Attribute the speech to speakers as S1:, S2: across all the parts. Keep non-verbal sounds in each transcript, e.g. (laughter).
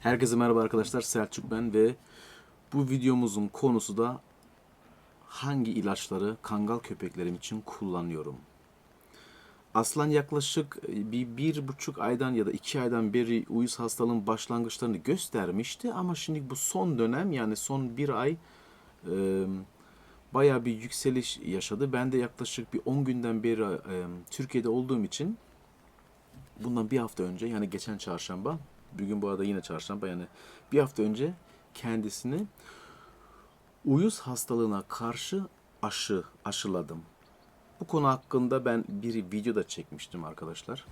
S1: Herkese merhaba arkadaşlar Selçuk ben ve bu videomuzun konusu da hangi ilaçları kangal köpeklerim için kullanıyorum. Aslan yaklaşık e, bir, bir buçuk aydan ya da iki aydan beri uyuz hastalığın başlangıçlarını göstermişti ama şimdi bu son dönem yani son bir ay e, bayağı bir yükseliş yaşadı. Ben de yaklaşık bir 10 günden beri e, Türkiye'de olduğum için bundan bir hafta önce yani geçen çarşamba bugün bu arada yine çarşamba yani bir hafta önce kendisini uyuz hastalığına karşı aşı aşıladım. Bu konu hakkında ben bir video da çekmiştim arkadaşlar.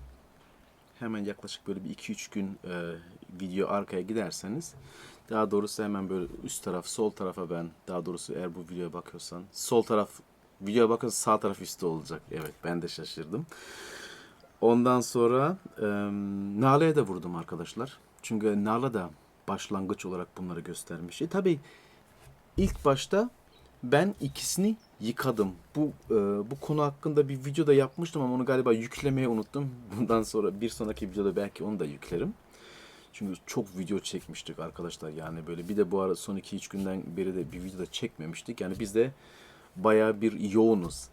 S1: Hemen yaklaşık böyle bir 2-3 gün e, video arkaya giderseniz daha doğrusu hemen böyle üst taraf sol tarafa ben daha doğrusu eğer bu videoya bakıyorsan sol taraf videoya bakıyorsan sağ taraf üstte olacak. Evet ben de şaşırdım. Ondan sonra e, Nale'ye de vurdum arkadaşlar. Çünkü Nala da başlangıç olarak bunları göstermiş. E tabi ilk başta ben ikisini yıkadım. Bu e, bu konu hakkında bir video da yapmıştım ama onu galiba yüklemeyi unuttum. (laughs) Bundan sonra bir sonraki videoda belki onu da yüklerim. Çünkü çok video çekmiştik arkadaşlar yani böyle bir de bu ara son 2-3 günden beri de bir video da çekmemiştik. Yani biz de bayağı bir yoğunuz.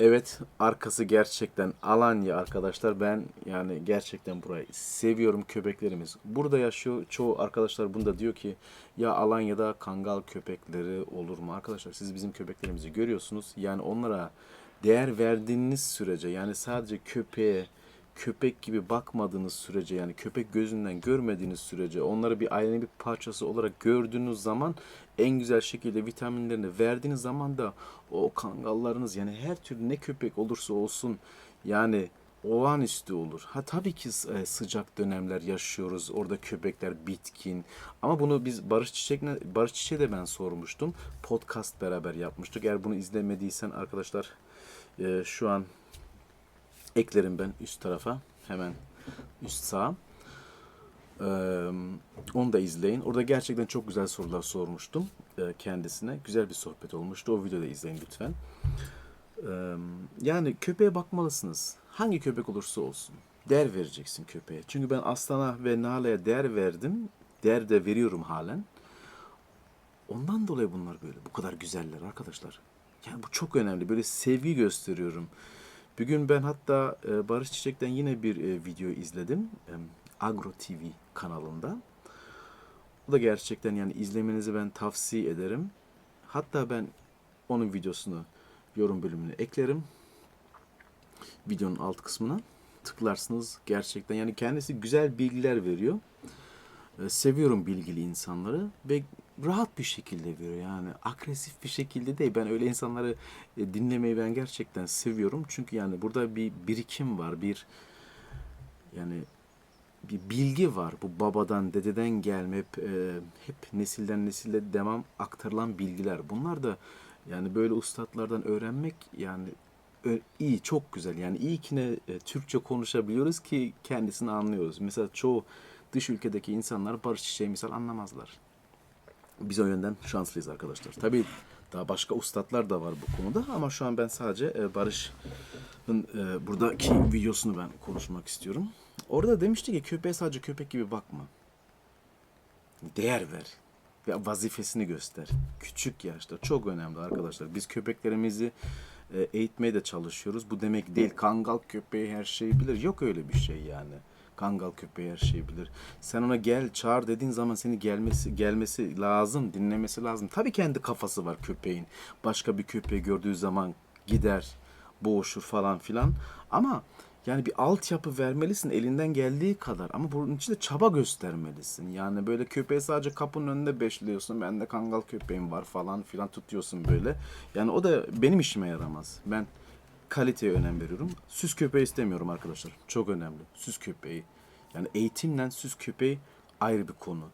S1: Evet arkası gerçekten Alanya arkadaşlar. Ben yani gerçekten burayı seviyorum köpeklerimiz. Burada yaşıyor çoğu arkadaşlar bunda diyor ki ya Alanya'da kangal köpekleri olur mu? Arkadaşlar siz bizim köpeklerimizi görüyorsunuz. Yani onlara değer verdiğiniz sürece yani sadece köpeğe köpek gibi bakmadığınız sürece yani köpek gözünden görmediğiniz sürece onları bir ailenin bir parçası olarak gördüğünüz zaman en güzel şekilde vitaminlerini verdiğiniz zaman da o kangallarınız yani her türlü ne köpek olursa olsun yani olağanüstü olur. Ha tabii ki e, sıcak dönemler yaşıyoruz. Orada köpekler bitkin. Ama bunu biz Barış Çiçek'le Barış Çiçek'e de ben sormuştum. Podcast beraber yapmıştık. Eğer bunu izlemediysen arkadaşlar e, şu an eklerim ben üst tarafa. Hemen üst sağ. Ee, onu da izleyin. Orada gerçekten çok güzel sorular sormuştum e, kendisine. Güzel bir sohbet olmuştu. O videoda izleyin lütfen. Ee, yani köpeğe bakmalısınız. Hangi köpek olursa olsun. Değer vereceksin köpeğe. Çünkü ben Aslan'a ve Nale'ye değer verdim. Değer de veriyorum halen. Ondan dolayı bunlar böyle. Bu kadar güzeller arkadaşlar. Yani bu çok önemli. Böyle sevgi gösteriyorum. Bugün ben hatta e, Barış Çiçek'ten yine bir e, video izledim. Agro TV kanalında. O da gerçekten yani izlemenizi ben tavsiye ederim. Hatta ben onun videosunu yorum bölümüne eklerim. Videonun alt kısmına tıklarsınız. Gerçekten yani kendisi güzel bilgiler veriyor. E, seviyorum bilgili insanları ve rahat bir şekilde veriyor yani agresif bir şekilde değil. Ben öyle insanları e, dinlemeyi ben gerçekten seviyorum. Çünkü yani burada bir birikim var, bir yani bir bilgi var. Bu babadan, dededen gelme hep, e, hep nesilden nesile devam aktarılan bilgiler. Bunlar da yani böyle ustalardan öğrenmek yani ö- iyi, çok güzel. Yani iyi ki ne e, Türkçe konuşabiliyoruz ki kendisini anlıyoruz. Mesela çoğu dış ülkedeki insanlar barış çiçeği misal anlamazlar. Biz o yönden şanslıyız arkadaşlar. Tabii daha başka ustalar da var bu konuda ama şu an ben sadece e, Barış'ın e, buradaki videosunu ben konuşmak istiyorum. Orada demişti ki köpeğe sadece köpek gibi bakma. Değer ver. Ve vazifesini göster. Küçük yaşta çok önemli arkadaşlar. Biz köpeklerimizi e, eğitmeye de çalışıyoruz. Bu demek değil kangal köpeği her şeyi bilir. Yok öyle bir şey yani. Kangal köpeği her şeyi bilir. Sen ona gel çağır dediğin zaman seni gelmesi gelmesi lazım, dinlemesi lazım. Tabii kendi kafası var köpeğin. Başka bir köpeği gördüğü zaman gider, boğuşur falan filan. Ama yani bir altyapı vermelisin elinden geldiği kadar. Ama bunun için de çaba göstermelisin. Yani böyle köpeği sadece kapının önünde beşliyorsun. Ben de kangal köpeğim var falan filan tutuyorsun böyle. Yani o da benim işime yaramaz. Ben kaliteye önem veriyorum. Süs köpeği istemiyorum arkadaşlar. Çok önemli. Süs köpeği. Yani eğitimle süs köpeği ayrı bir konu.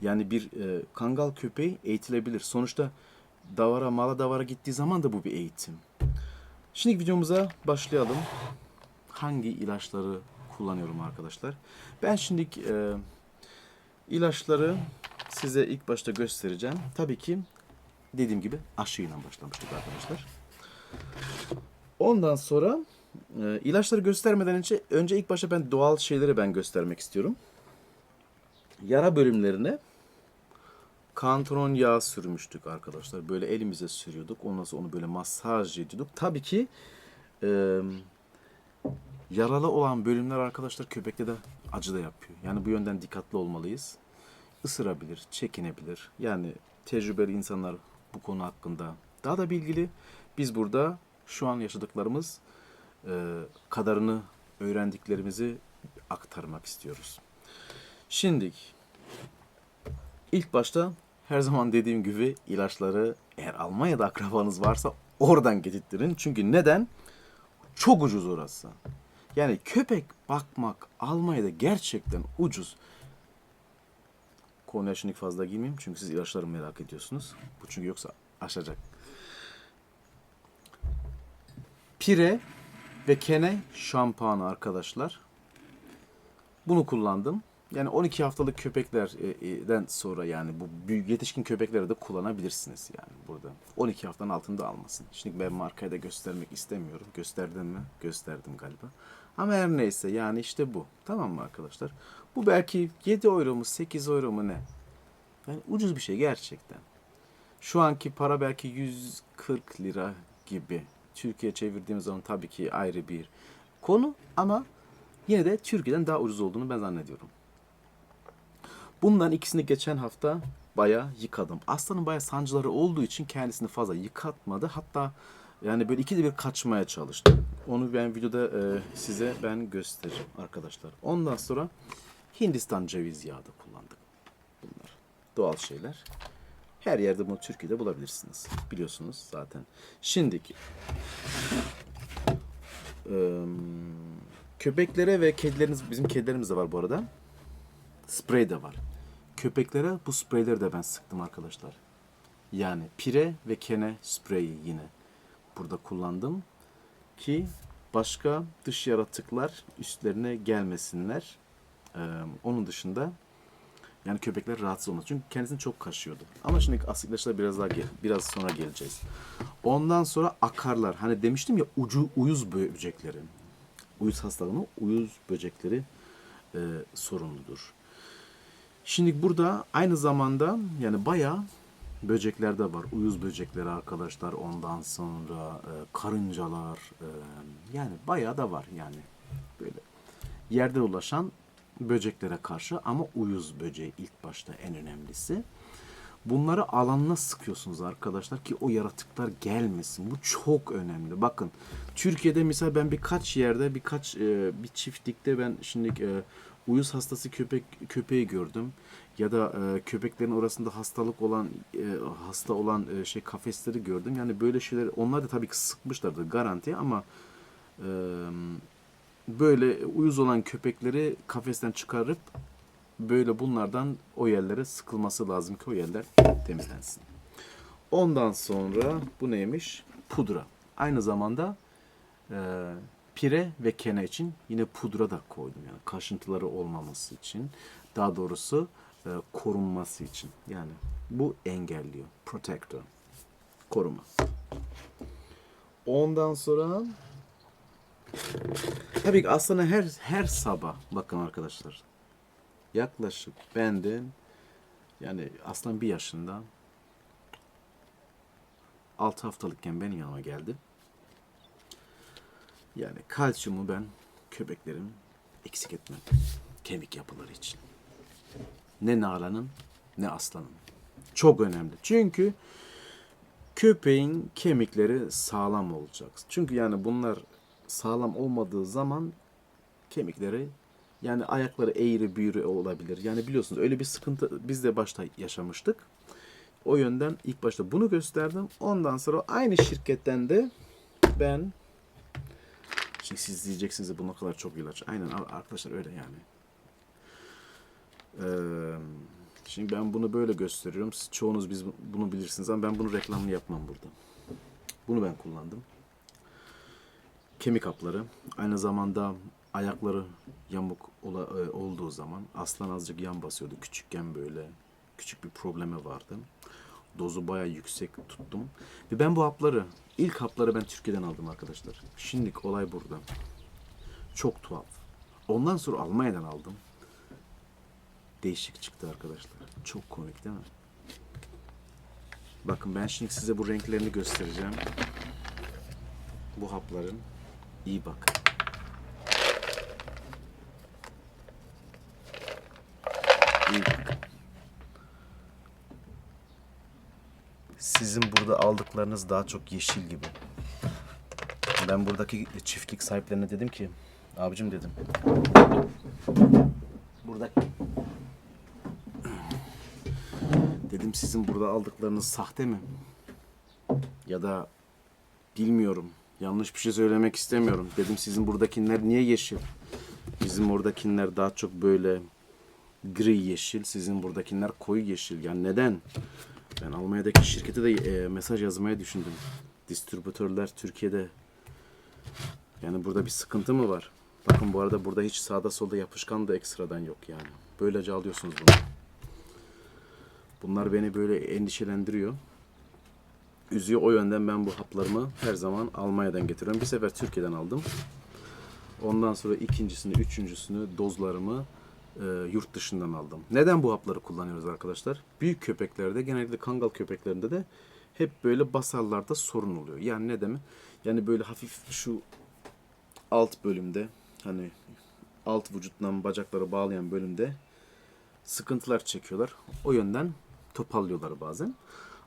S1: Yani bir e, kangal köpeği eğitilebilir. Sonuçta davara, mala davara gittiği zaman da bu bir eğitim. Şimdi videomuza başlayalım. Hangi ilaçları kullanıyorum arkadaşlar? Ben şimdi e, ilaçları size ilk başta göstereceğim. Tabii ki dediğim gibi aşıyla başlamıştık arkadaşlar. Ondan sonra e, ilaçları göstermeden önce önce ilk başta ben doğal şeyleri ben göstermek istiyorum. yara bölümlerine kantron yağı sürmüştük arkadaşlar. Böyle elimize sürüyorduk. Ondan sonra onu böyle masaj ediyorduk. Tabii ki e, yaralı olan bölümler arkadaşlar köpekte de acı da yapıyor. Yani bu yönden dikkatli olmalıyız. Isırabilir, çekinebilir. Yani tecrübeli insanlar bu konu hakkında daha da bilgili. Biz burada şu an yaşadıklarımız e, kadarını öğrendiklerimizi aktarmak istiyoruz. Şimdi ilk başta her zaman dediğim gibi ilaçları eğer Almanya'da akrabanız varsa oradan getirtirin. Çünkü neden? Çok ucuz orası. Yani köpek bakmak Almanya'da gerçekten ucuz. Konuya şimdi fazla girmeyeyim çünkü siz ilaçları merak ediyorsunuz. Bu çünkü yoksa aşacak. Pire ve kene şampuanı arkadaşlar. Bunu kullandım. Yani 12 haftalık köpeklerden sonra yani bu büyük yetişkin köpekleri de kullanabilirsiniz yani burada. 12 haftanın altında almasın. Şimdi ben markayı da göstermek istemiyorum. Gösterdim mi? Gösterdim galiba. Ama her neyse yani işte bu. Tamam mı arkadaşlar? Bu belki 7 euro mu 8 euro mu ne? Yani ucuz bir şey gerçekten. Şu anki para belki 140 lira gibi. Türkiye çevirdiğimiz zaman tabii ki ayrı bir konu ama yine de Türkiye'den daha ucuz olduğunu ben zannediyorum. Bundan ikisini geçen hafta baya yıkadım. Aslanın baya sancıları olduğu için kendisini fazla yıkatmadı. Hatta yani böyle ikide bir kaçmaya çalıştı. Onu ben videoda e, size ben gösteririm arkadaşlar. Ondan sonra Hindistan ceviz yağı da kullandık. Bunlar doğal şeyler. Her yerde bunu Türkiye'de bulabilirsiniz. Biliyorsunuz zaten. Şimdiki köpeklere ve kedileriniz bizim kedilerimiz de var bu arada. Sprey de var. Köpeklere bu spreyleri de ben sıktım arkadaşlar. Yani pire ve kene spreyi yine burada kullandım ki başka dış yaratıklar üstlerine gelmesinler. Ee, onun dışında yani köpekler rahatsız olmaz. Çünkü kendisini çok kaşıyordu. Ama şimdi asıl ilaçlara biraz daha gel, biraz sonra geleceğiz. Ondan sonra akarlar. Hani demiştim ya ucu uyuz böcekleri. Uyuz hastalığına uyuz böcekleri e, sorumludur. Şimdi burada aynı zamanda yani bayağı böcekler de var. Uyuz böcekleri arkadaşlar. Ondan sonra e, karıncalar e, yani bayağı da var yani böyle yerde ulaşan böceklere karşı ama uyuz böceği ilk başta en önemlisi. Bunları alanına sıkıyorsunuz arkadaşlar ki o yaratıklar gelmesin. Bu çok önemli. Bakın Türkiye'de mesela ben birkaç yerde birkaç e, bir çiftlikte ben şimdi e, uyuz hastası köpek köpeği gördüm ya da e, köpeklerin orasında hastalık olan e, hasta olan e, şey kafesleri gördüm. Yani böyle şeyler onlar da tabii ki sıkmışlardı garanti ama e, böyle uyuz olan köpekleri kafesten çıkarıp böyle bunlardan o yerlere sıkılması lazım ki o yerler temizlensin. Ondan sonra bu neymiş? Pudra. Aynı zamanda e, pire ve kene için yine pudra da koydum. Yani kaşıntıları olmaması için. Daha doğrusu e, korunması için. Yani bu engelliyor. Protector. Koruma. Ondan sonra Tabii ki aslında her her sabah bakın arkadaşlar. Yaklaşık benden yani aslan bir yaşında 6 haftalıkken benim yanıma geldi. Yani kalsiyumu ben köpeklerim eksik etmem. Kemik yapıları için. Ne Nalan'ın ne aslanın. Çok önemli. Çünkü köpeğin kemikleri sağlam olacak. Çünkü yani bunlar sağlam olmadığı zaman kemikleri yani ayakları eğri büğrü olabilir. Yani biliyorsunuz öyle bir sıkıntı biz de başta yaşamıştık. O yönden ilk başta bunu gösterdim. Ondan sonra aynı şirketten de ben şimdi siz diyeceksiniz de bu kadar çok ilaç. Aynen arkadaşlar öyle yani. Ee, şimdi ben bunu böyle gösteriyorum. Siz çoğunuz biz bunu bilirsiniz ama ben bunu reklamını yapmam burada. Bunu ben kullandım kemik hapları. Aynı zamanda ayakları yamuk ola, e, olduğu zaman aslan azıcık yan basıyordu küçükken böyle. Küçük bir problemi vardı. Dozu bayağı yüksek tuttum. Ve ben bu hapları, ilk hapları ben Türkiye'den aldım arkadaşlar. Şimdilik olay burada. Çok tuhaf. Ondan sonra Almanya'dan aldım. değişik çıktı arkadaşlar. Çok komik değil mi? Bakın ben şimdi size bu renklerini göstereceğim. Bu hapların. İyi bakın. İyi bakın. Sizin burada aldıklarınız daha çok yeşil gibi. Ben buradaki çiftlik sahiplerine dedim ki, abicim dedim. Burada (clears throat) dedim sizin burada aldıklarınız sahte mi? Ya da bilmiyorum. Yanlış bir şey söylemek istemiyorum. Dedim sizin buradakiler niye yeşil? Bizim oradakiler daha çok böyle gri yeşil. Sizin buradakiler koyu yeşil. Yani neden? Ben Almanya'daki şirkete de e, mesaj yazmaya düşündüm. Distribütörler Türkiye'de yani burada bir sıkıntı mı var? Bakın bu arada burada hiç sağda solda yapışkan da ekstradan yok yani. Böylece alıyorsunuz bunu. Bunlar beni böyle endişelendiriyor. Üzüyor o yönden ben bu haplarımı her zaman Almanya'dan getiriyorum. Bir sefer Türkiye'den aldım. Ondan sonra ikincisini, üçüncüsünü, dozlarımı e, yurt dışından aldım. Neden bu hapları kullanıyoruz arkadaşlar? Büyük köpeklerde, genellikle kangal köpeklerinde de hep böyle basarlarda sorun oluyor. Yani ne demek? Yani böyle hafif şu alt bölümde hani alt vücuttan bacakları bağlayan bölümde sıkıntılar çekiyorlar. O yönden topallıyorlar bazen.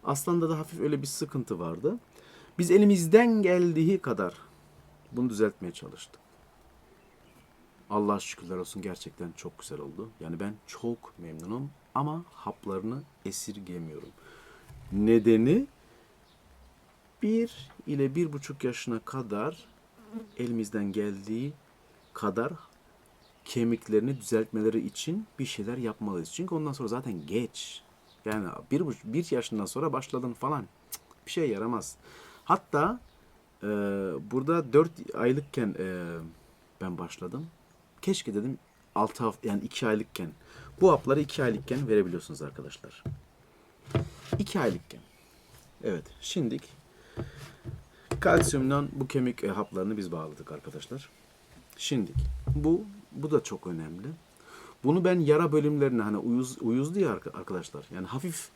S1: Aslan'da da hafif öyle bir sıkıntı vardı. Biz elimizden geldiği kadar bunu düzeltmeye çalıştık. Allah şükürler olsun gerçekten çok güzel oldu. Yani ben çok memnunum ama haplarını esirgemiyorum. Nedeni bir ile bir buçuk yaşına kadar elimizden geldiği kadar kemiklerini düzeltmeleri için bir şeyler yapmalıyız. Çünkü ondan sonra zaten geç. Yani bir, bir yaşından sonra başladın falan. Cık, Bir şey yaramaz. Hatta e, burada 4 aylıkken e, ben başladım. Keşke dedim 6 hafta yani 2 aylıkken. Bu hapları 2 aylıkken verebiliyorsunuz arkadaşlar. 2 aylıkken. Evet. Şimdik kalsiyumdan bu kemik e, haplarını biz bağladık arkadaşlar. Şimdi bu bu da çok önemli. Bunu ben yara bölümlerine hani uyuz uyuzdu ya arka- arkadaşlar. Yani hafif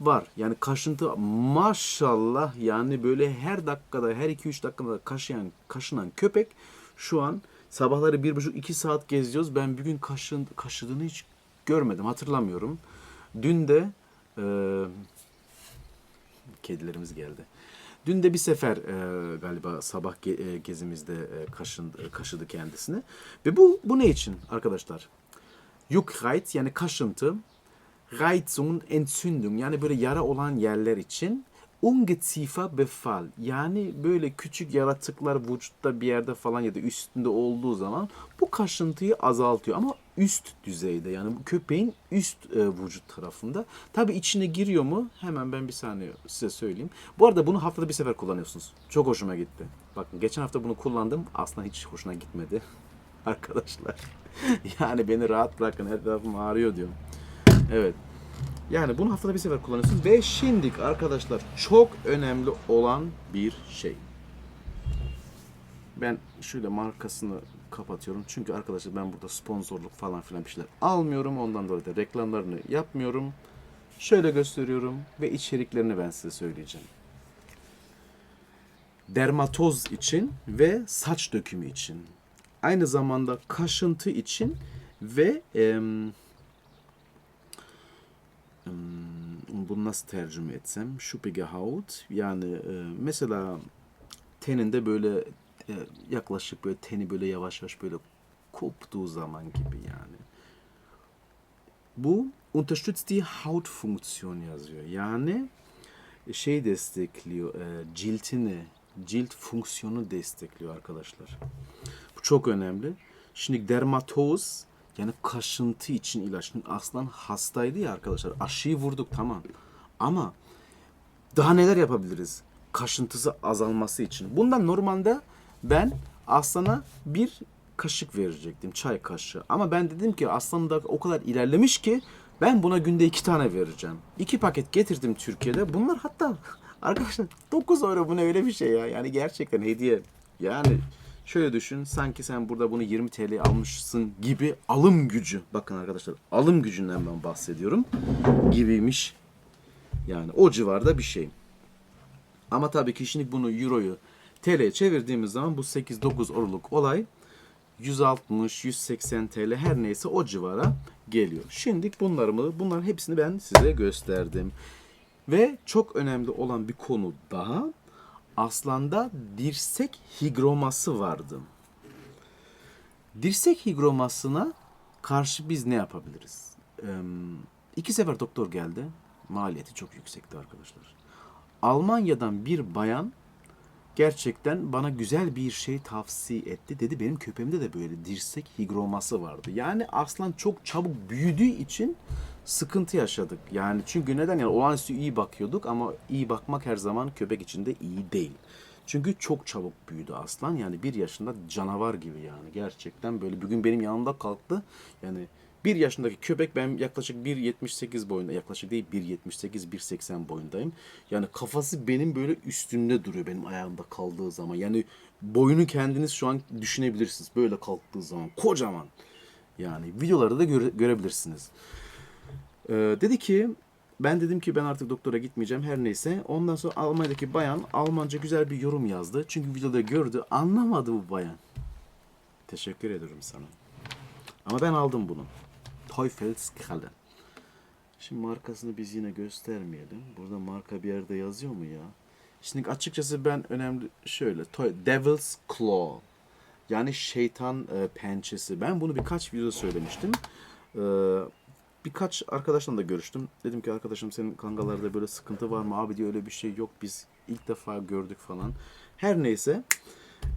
S1: var. Yani kaşıntı maşallah yani böyle her dakikada her 2-3 dakikada kaşıyan kaşınan köpek şu an sabahları 1,5-2 saat geziyoruz. Ben bir gün kaşın, kaşıdığını hiç görmedim. Hatırlamıyorum. Dün de e, kedilerimiz geldi. Dün de bir sefer e, galiba sabah ge- e, gezimizde e, kaşın, kaşıdı kendisini. Ve bu bu ne için arkadaşlar? Juckreiz yani kaşıntı, Reizung, Entzündung yani böyle yara olan yerler için Ungeziefer Befall yani böyle küçük yaratıklar vücutta bir yerde falan ya da üstünde olduğu zaman bu kaşıntıyı azaltıyor ama üst düzeyde yani köpeğin üst e, vücut tarafında. Tabi içine giriyor mu? Hemen ben bir saniye size söyleyeyim. Bu arada bunu haftada bir sefer kullanıyorsunuz. Çok hoşuma gitti. Bakın geçen hafta bunu kullandım. Aslında hiç hoşuna gitmedi. Arkadaşlar. (laughs) yani beni rahat bırakın. Her tarafım ağrıyor diyorum. Evet. Yani bunu haftada bir sefer kullanıyorsunuz. Ve şimdilik arkadaşlar çok önemli olan bir şey. Ben şöyle markasını kapatıyorum. Çünkü arkadaşlar ben burada sponsorluk falan filan bir şeyler almıyorum. Ondan dolayı da reklamlarını yapmıyorum. Şöyle gösteriyorum ve içeriklerini ben size söyleyeceğim. Dermatoz için ve saç dökümü için. Aynı zamanda kaşıntı için ve Hmm, bunu nasıl tercüme etsem şüphige haut yani e, mesela teninde böyle e, yaklaşık böyle teni böyle yavaş yavaş böyle koptuğu zaman gibi yani. Bu unterstützt die Hautfunktion yazıyor. Yani şey destekliyor, e, ciltini, cilt fonksiyonu destekliyor arkadaşlar. Çok önemli. Şimdi dermatoz yani kaşıntı için ilaç. Şimdi aslan hastaydı ya arkadaşlar. Aşıyı vurduk tamam. Ama daha neler yapabiliriz? Kaşıntısı azalması için. Bundan normalde ben aslana bir kaşık verecektim. Çay kaşığı. Ama ben dedim ki aslan da o kadar ilerlemiş ki ben buna günde iki tane vereceğim. İki paket getirdim Türkiye'de. Bunlar hatta (laughs) arkadaşlar 9 euro bu ne öyle bir şey ya. Yani gerçekten hediye. Yani Şöyle düşün sanki sen burada bunu 20 TL almışsın gibi alım gücü. Bakın arkadaşlar alım gücünden ben bahsediyorum. Gibiymiş. Yani o civarda bir şey. Ama tabii ki şimdi bunu euroyu TL'ye çevirdiğimiz zaman bu 8-9 euroluk olay 160-180 TL her neyse o civara geliyor. Şimdi bunlarımı bunların hepsini ben size gösterdim. Ve çok önemli olan bir konu daha. Aslan'da dirsek higroması vardı. Dirsek higromasına karşı biz ne yapabiliriz? Ee, iki sefer doktor geldi. Maliyeti çok yüksekti arkadaşlar. Almanya'dan bir bayan gerçekten bana güzel bir şey tavsiye etti. Dedi benim köpeğimde de böyle dirsek higroması vardı. Yani aslan çok çabuk büyüdüğü için sıkıntı yaşadık. Yani çünkü neden yani olağanüstü iyi bakıyorduk ama iyi bakmak her zaman köpek için de iyi değil. Çünkü çok çabuk büyüdü aslan. Yani bir yaşında canavar gibi yani. Gerçekten böyle bir gün benim yanımda kalktı. Yani bir yaşındaki köpek ben yaklaşık 1.78 boyunda yaklaşık değil 1.78 1.80 boyundayım. Yani kafası benim böyle üstünde duruyor benim ayağımda kaldığı zaman. Yani boyunu kendiniz şu an düşünebilirsiniz böyle kalktığı zaman kocaman. Yani videoları da göre- görebilirsiniz. Ee, dedi ki ben dedim ki ben artık doktora gitmeyeceğim her neyse. Ondan sonra Almanya'daki bayan Almanca güzel bir yorum yazdı. Çünkü videoda gördü anlamadı bu bayan. Teşekkür ederim sana. Ama ben aldım bunu. Teufelskrallen. Şimdi markasını biz yine göstermeyelim. Burada marka bir yerde yazıyor mu ya? Şimdi açıkçası ben önemli şöyle. Devil's Claw. Yani şeytan e, pençesi. Ben bunu birkaç videoda söylemiştim. Ee, birkaç arkadaşla da görüştüm. Dedim ki arkadaşım senin kangalarda böyle sıkıntı var mı? Abi diyor öyle bir şey yok. Biz ilk defa gördük falan. Her neyse.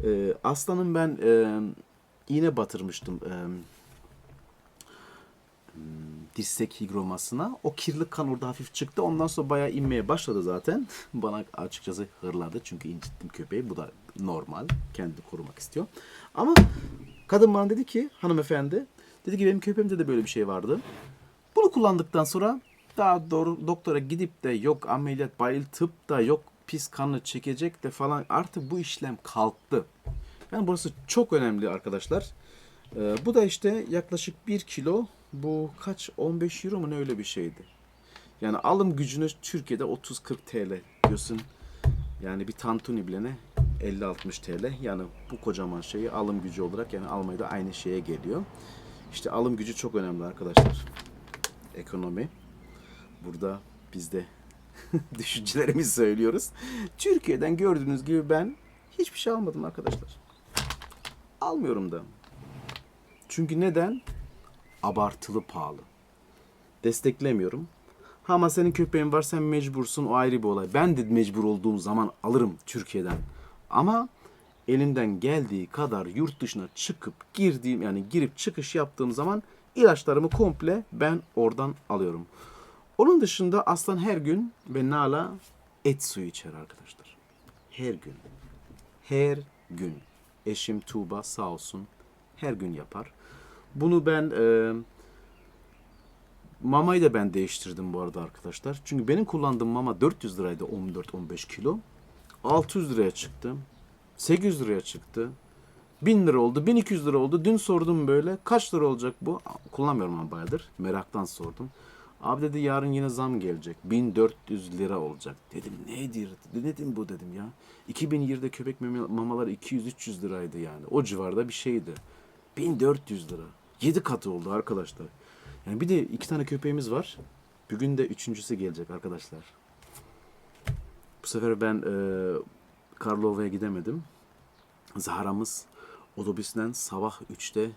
S1: E, aslanın ben e, iğne batırmıştım. E, dirsek higromasına. O kirli kan orada hafif çıktı. Ondan sonra bayağı inmeye başladı zaten. (laughs) Bana açıkçası hırladı. Çünkü incittim köpeği. Bu da normal. Kendini korumak istiyor. Ama kadın bana dedi ki hanımefendi dedi ki benim köpeğimde de böyle bir şey vardı. Bunu kullandıktan sonra daha doğru doktora gidip de yok ameliyat bayıltıp da yok pis kanı çekecek de falan artık bu işlem kalktı. Yani burası çok önemli arkadaşlar. Ee, bu da işte yaklaşık 1 kilo bu kaç 15 euro mu ne öyle bir şeydi. Yani alım gücünü Türkiye'de 30-40 TL diyorsun. Yani bir tantuni bilene 50-60 TL. Yani bu kocaman şeyi alım gücü olarak yani Almanya'da aynı şeye geliyor. İşte alım gücü çok önemli arkadaşlar. Ekonomi. Burada biz de (laughs) düşüncelerimizi söylüyoruz. Türkiye'den gördüğünüz gibi ben hiçbir şey almadım arkadaşlar. Almıyorum da. Çünkü neden? Abartılı pahalı. Desteklemiyorum. Ha ama senin köpeğin var sen mecbursun o ayrı bir olay. Ben de mecbur olduğum zaman alırım Türkiye'den. Ama elimden geldiği kadar yurt dışına çıkıp girdiğim yani girip çıkış yaptığım zaman ilaçlarımı komple ben oradan alıyorum. Onun dışında aslan her gün ve Nala et suyu içer arkadaşlar. Her gün. Her gün. Eşim Tuğba sağ olsun her gün yapar. Bunu ben e, mamayı da ben değiştirdim bu arada arkadaşlar. Çünkü benim kullandığım mama 400 liraydı 14-15 kilo. 600 liraya çıktı. 800 liraya çıktı. 1000 lira oldu, 1200 lira oldu. Dün sordum böyle kaç lira olacak bu? Kullanmıyorum ama bayağıdır. Meraktan sordum. Abi dedi yarın yine zam gelecek. 1400 lira olacak. Dedim nedir? Ne dedim bu dedim ya. 2020'de köpek mamaları 200-300 liraydı yani. O civarda bir şeydi. 1400 lira. 7 katı oldu arkadaşlar. Yani bir de iki tane köpeğimiz var. Bugün de üçüncüsü gelecek arkadaşlar. Bu sefer ben e, Karlova'ya gidemedim. Zahara'mız otobüsten sabah 3'te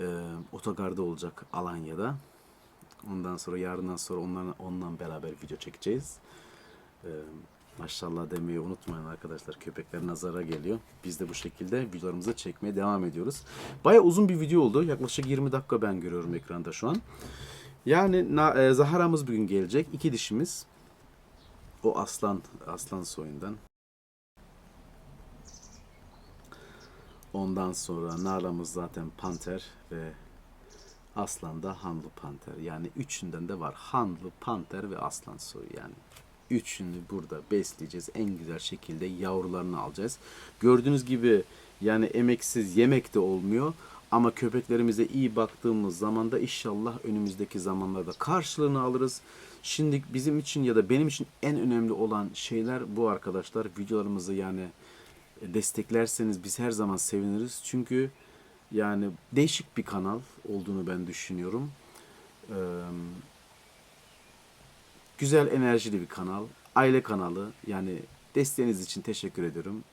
S1: e, otogarda olacak Alanya'da. Ondan sonra yarından sonra ondan, ondan beraber video çekeceğiz. E, maşallah demeyi unutmayın arkadaşlar. Köpekler nazara geliyor. Biz de bu şekilde videolarımızı çekmeye devam ediyoruz. Baya uzun bir video oldu. Yaklaşık 20 dakika ben görüyorum ekranda şu an. Yani na, e, Zahara'mız bugün gelecek. İki dişimiz. O aslan aslan soyundan. Ondan sonra Nara'mız zaten panter ve Aslan da Hanlı panter. Yani üçünden de var. Hanlı, panter ve aslan soyu yani. Üçünü burada besleyeceğiz. En güzel şekilde yavrularını alacağız. Gördüğünüz gibi Yani emeksiz yemek de olmuyor. Ama köpeklerimize iyi baktığımız zaman da inşallah önümüzdeki zamanlarda karşılığını alırız. Şimdi bizim için ya da benim için en önemli olan şeyler bu arkadaşlar. Videolarımızı yani desteklerseniz biz her zaman seviniriz. Çünkü yani değişik bir kanal olduğunu ben düşünüyorum. Güzel enerjili bir kanal. Aile kanalı. Yani desteğiniz için teşekkür ediyorum.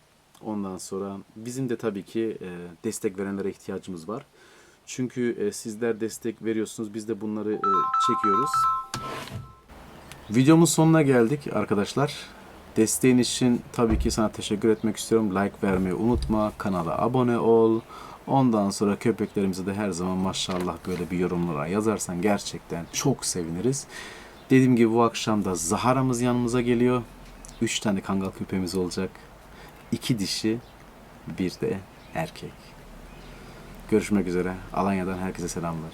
S1: Ondan sonra bizim de tabii ki destek verenlere ihtiyacımız var. Çünkü sizler destek veriyorsunuz. Biz de bunları çekiyoruz. Videomuz sonuna geldik arkadaşlar. Desteğin için tabii ki sana teşekkür etmek istiyorum. Like vermeyi unutma. Kanala abone ol. Ondan sonra köpeklerimize de her zaman maşallah böyle bir yorumlara yazarsan gerçekten çok seviniriz. Dediğim gibi bu akşam da Zahara'mız yanımıza geliyor. 3 tane kangal köpeğimiz olacak. 2 dişi, bir de erkek. Görüşmek üzere. Alanya'dan herkese selamlar.